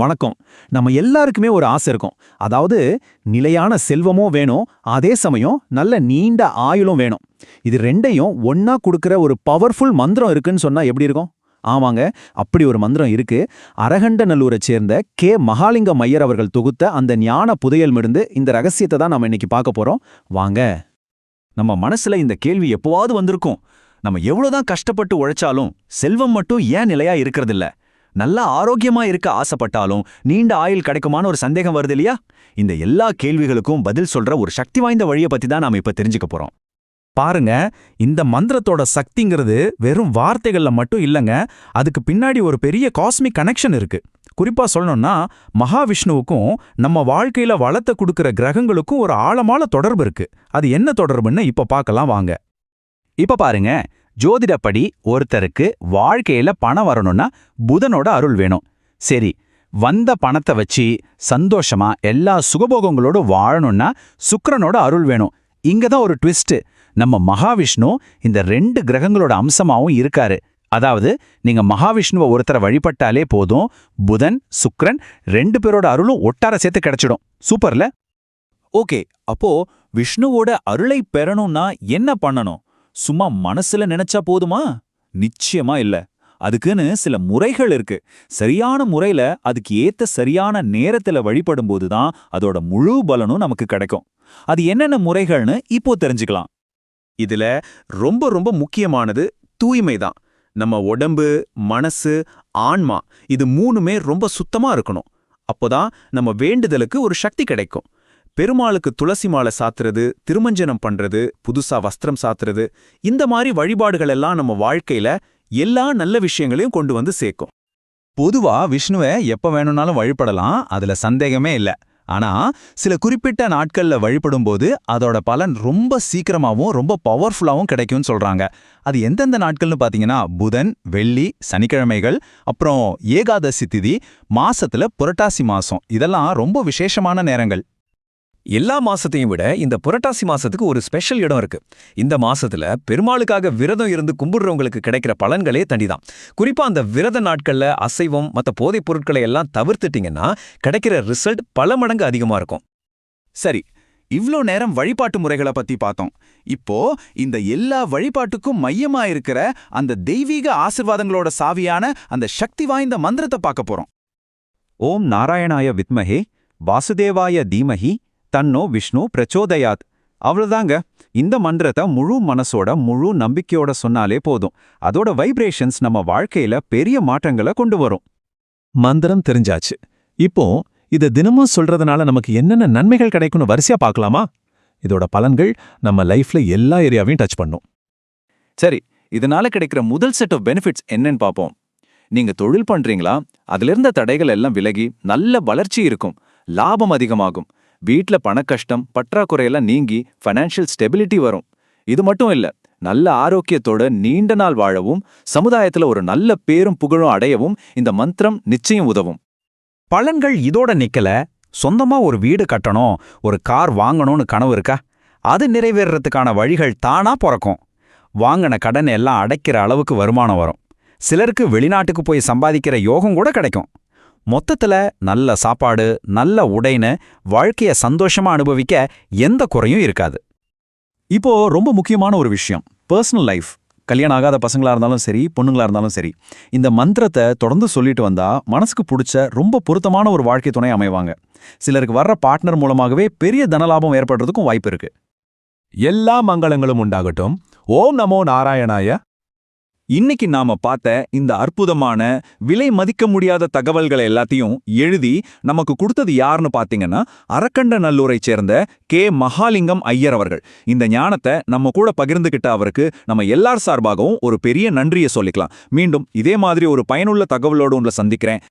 வணக்கம். நம்ம எல்லாருக்குமே ஒரு ஆசை இருக்கும். அதாவது நிலையான செல்வமும் வேணும் அதே சமயம் நல்ல நீண்ட ஆயுளும் வேணும். இது ரெண்டையும் ஒன்னா கொடுக்கிற ஒரு பவர்ஃபுல் மந்திரம் இருக்குன்னு சொன்னா எப்படி இருக்கும்? ஆமாங்க அப்படி ஒரு மந்திரம் இருக்கு. அரகண்டநல்லூரை சேர்ந்த கே. மகாலிங்கம் ஐயர் அவர்கள் தொகுத்த அந்த ஞான புதையல் மிருந்து இந்த ரகசியத்தை தான் நம்ம இன்னைக்கு பார்க்க போறோம். வாங்க. நம்ம மனசுல இந்த கேள்வி எப்போவாவது வந்திருக்கும். நம்ம எவ்வளவுதான் கஷ்டப்பட்டு உழைச்சாலும் செல்வம் மட்டும் ஏன் நிலையா இருக்கறதில்ல? நல்லா ஆரோக்கியமா இருக்க ஆசைப்பட்டாலும் நீண்ட ஆயுள் கிடைக்குமான்னு ஒரு சந்தேகம் வருது இல்லையா? இந்த எல்லா கேள்விகளுக்கும் பதில் சொல்ற ஒரு சக்தி வாய்ந்த வழியை பத்தி தான் நாம இப்ப தெரிஞ்சுக்க போறோம். பாருங்க இந்த மந்திரத்தோட சக்திங்கிறது வெறும் வார்த்தைகள்ல மட்டும் இல்லைங்க அதுக்கு பின்னாடி ஒரு பெரிய காஸ்மிக் கனெக்ஷன் இருக்கு. குறிப்பா சொல்லணும்னா மகாவிஷ்ணுவுக்கும் நம்ம வாழ்க்கையில வளத்தை கொடுக்கிற கிரகங்களுக்கும் ஒரு ஆழமான தொடர்பு இருக்கு. அது என்ன தொடர்புன்னு இப்ப பார்க்கலாம் வாங்க. இப்ப பாருங்க ஜோதிடப்படி ஒருத்தருக்கு வாழ்க்கையில பணம் வரணும்னா புதனோட அருள் வேணும். சரி வந்த பணத்தை வச்சு சந்தோஷமா எல்லா சுகபோகங்களோட வாழணும்னா சுக்கரனோட அருள் வேணும். இங்க தான் ஒரு ட்விஸ்ட் நம்ம மகாவிஷ்ணு இந்த ரெண்டு கிரகங்களோட அம்சமாவும் இருக்காரு. அதாவது நீங்க மகாவிஷ்ணுவை ஒருத்தரை வழிபட்டாலே போதும் புதன் சுக்ரன் ரெண்டு பேரோட அருளும் ஒட்டார சேர்த்து கிடைச்சிடும். சூப்பர்ல? ஓகே அப்போ விஷ்ணுவோட அருளை பெறணும்னா என்ன பண்ணணும்? சும்மா மனசுல நினைச்சா போதுமா? நிச்சயமா இல்ல. அதுக்குன்னு சில முறைகள் இருக்கு. சரியான முறையில அதுக்கு ஏத்த சரியான நேரத்துல வழிபடும் தான் அதோட முழு பலனும் நமக்கு கிடைக்கும். அது என்னென்ன முறைகள்னு இப்போ தெரிஞ்சுக்கலாம். இதுல ரொம்ப ரொம்ப முக்கியமானது தூய்மை தான். நம்ம உடம்பு மனசு ஆன்மா இது மூணுமே ரொம்ப சுத்தமா இருக்கணும். அப்போதான் நம்ம வேண்டுதலுக்கு ஒரு சக்தி கிடைக்கும். பெருமாளுக்கு துளசி மாலை சாத்துறது திருமஞ்சனம் பண்றது புதுசா வஸ்திரம் சாத்துறது இந்த மாதிரி வழிபாடுகள் எல்லாம் நம்ம வாழ்க்கையில எல்லா நல்ல விஷயங்களையும் கொண்டு வந்து சேர்க்கும். பொதுவா விஷ்ணுவை எப்ப வேணும்னாலும் வழிபடலாம் அதுல சந்தேகமே இல்ல. ஆனா சில குறிப்பிட்ட நாட்கள்ல வழிபடும்போது அதோட பலன் ரொம்ப சீக்கிரமாவும் ரொம்ப பவர்ஃபுல்லாவும் கிடைக்கும்னு சொல்றாங்க. அது எந்தெந்த நாட்கள்னு பாத்தீங்கன்னா புதன் வெள்ளி சனிக்கிழமைகள் அப்புறம் ஏகாதசி திதி மாசத்துல புரட்டாசி மாசம். இதெல்லாம் ரொம்ப விசேஷமான நேரங்கள். எல்லா மாசத்தையும் விட இந்த புரட்டாசி மாசத்துக்கு ஒரு ஸ்பெஷல் இடம் இருக்கு. இந்த மாசத்துல பெருமாளுக்காக விரதம் இருந்து கும்பிடுறவங்களுக்கு கிடைக்கிற பலன்களே தண்டிதான். குறிப்பா அந்த விரத நாட்கள்ல அசைவம் மத்த போதைப் பொருட்களை எல்லாம் தவிர்த்துட்டீங்கன்னா கிடைக்கிற ரிசல்ட் பல மடங்கு அதிகமா இருக்கும். சரி இவ்ளோ நேரம் வழிபாட்டு முறைகளை பத்தி பார்த்தோம். இப்போ இந்த எல்லா வழிபாட்டுக்கும் மையமா இருக்கிற அந்த தெய்வீக ஆசிர்வாதங்களோட சாவியான அந்த சக்தி வாய்ந்த மந்திரத்தை பார்க்க போறோம். ஓம் நாராயணாய வித்மஹே வாசுதேவாய தீமஹி தன்னோ விஷ்ணு பிரச்சோதயாத். அவ்வளோதாங்க இந்த மந்திரத்தை முழு மனசோட முழு நம்பிக்கையோட சொன்னாலே போதும். அதோட வைப்ரேஷன்ஸ் நம்ம வாழ்க்கையில பெரிய மாற்றங்களை கொண்டு வரும். மந்திரம் தெரிஞ்சாச்சு. இப்போ இத தினமும் சொல்றதுனால நமக்கு என்னென்ன நன்மைகள் கிடைக்கும்னு வரிசையா பார்க்கலாமா? இதோட பலன்கள் நம்ம லைஃப்ல எல்லா ஏரியாவையும் டச் பண்ணும். சரி இதனால கிடைக்கிற முதல் செட் ஆஃப் பெனிஃபிட்ஸ் என்னன்னு பார்ப்போம். நீங்க தொழில் பண்றீங்களா? அதுல இருந்த தடைகள் எல்லாம் விலகி நல்ல வளர்ச்சி இருக்கும். லாபம் அதிகமாகும். வீட்ல பணக்கஷ்டம் பற்றாக்குறையெல்லாம் நீங்கி ஃபைனான்ஷியல் ஸ்டெபிலிட்டி வரும். இது மட்டும் இல்ல நல்ல ஆரோக்கியத்தோட நீண்ட நாள் வாழவும் சமுதாயத்துல ஒரு நல்ல பேரும் புகழும் அடையவும் இந்த மந்திரம் நிச்சயம் உதவும். பலன்கள் இதோட நிக்கல. சொந்தமா ஒரு வீடு கட்டணும் ஒரு கார் வாங்கணும்னு கனவு இருக்கா? அது நிறைவேறதுக்கான வழிகள் தானா பிறக்கும். வாங்கின கடன் எல்லாம் அடைக்கிற அளவுக்கு வருமானம் வரும். சிலருக்கு வெளிநாட்டுக்கு போய் சம்பாதிக்கிற யோகம் கூட கிடைக்கும். மொத்தத்துல நல்ல சாப்பாடு நல்ல உடைன்னு வாழ்க்கைய சந்தோஷமா அனுபவிக்க எந்த குறையும் இருக்காது. இப்போ ரொம்ப முக்கியமான ஒரு விஷயம். பர்சனல் லைஃப் கல்யாணம் ஆகாத பசங்களா இருந்தாலும் சரி பொண்ணுங்களா இருந்தாலும் சரி இந்த மந்திரத்தை தொடர்ந்து சொல்லிட்டு வந்தா மனசுக்கு பிடிச்ச ரொம்ப பொருத்தமான ஒரு வாழ்க்கை துணை அமைவாங்க. சிலருக்கு வர்ற பார்ட்னர் மூலமாகவே பெரிய தனலாபம் ஏற்படுறதுக்கும் வாய்ப்பு இருக்கு. எல்லா மங்களங்களும் உண்டாகட்டும். ஓம் நமோ நாராயணாய. இன்னைக்கு நாம பார்த்த இந்த அற்புதமான விலை மதிக்க முடியாத தகவல்களை எல்லாத்தையும் எழுதி நமக்கு கொடுத்தது யாருன்னு பாத்தீங்கன்னா அரக்கண்ட நல்லூரை சேர்ந்த கே. மகாலிங்கம் ஐயர் அவர்கள். இந்த ஞானத்தை நம்ம கூட பகிர்ந்துகிட்ட அவருக்கு நம்ம எல்லார் சார்பாகவும் ஒரு பெரிய நன்றியை சொல்லிக்கலாம். மீண்டும் இதே மாதிரி ஒரு பயனுள்ள தகவலோடு உங்களை சந்திக்கிறேன்.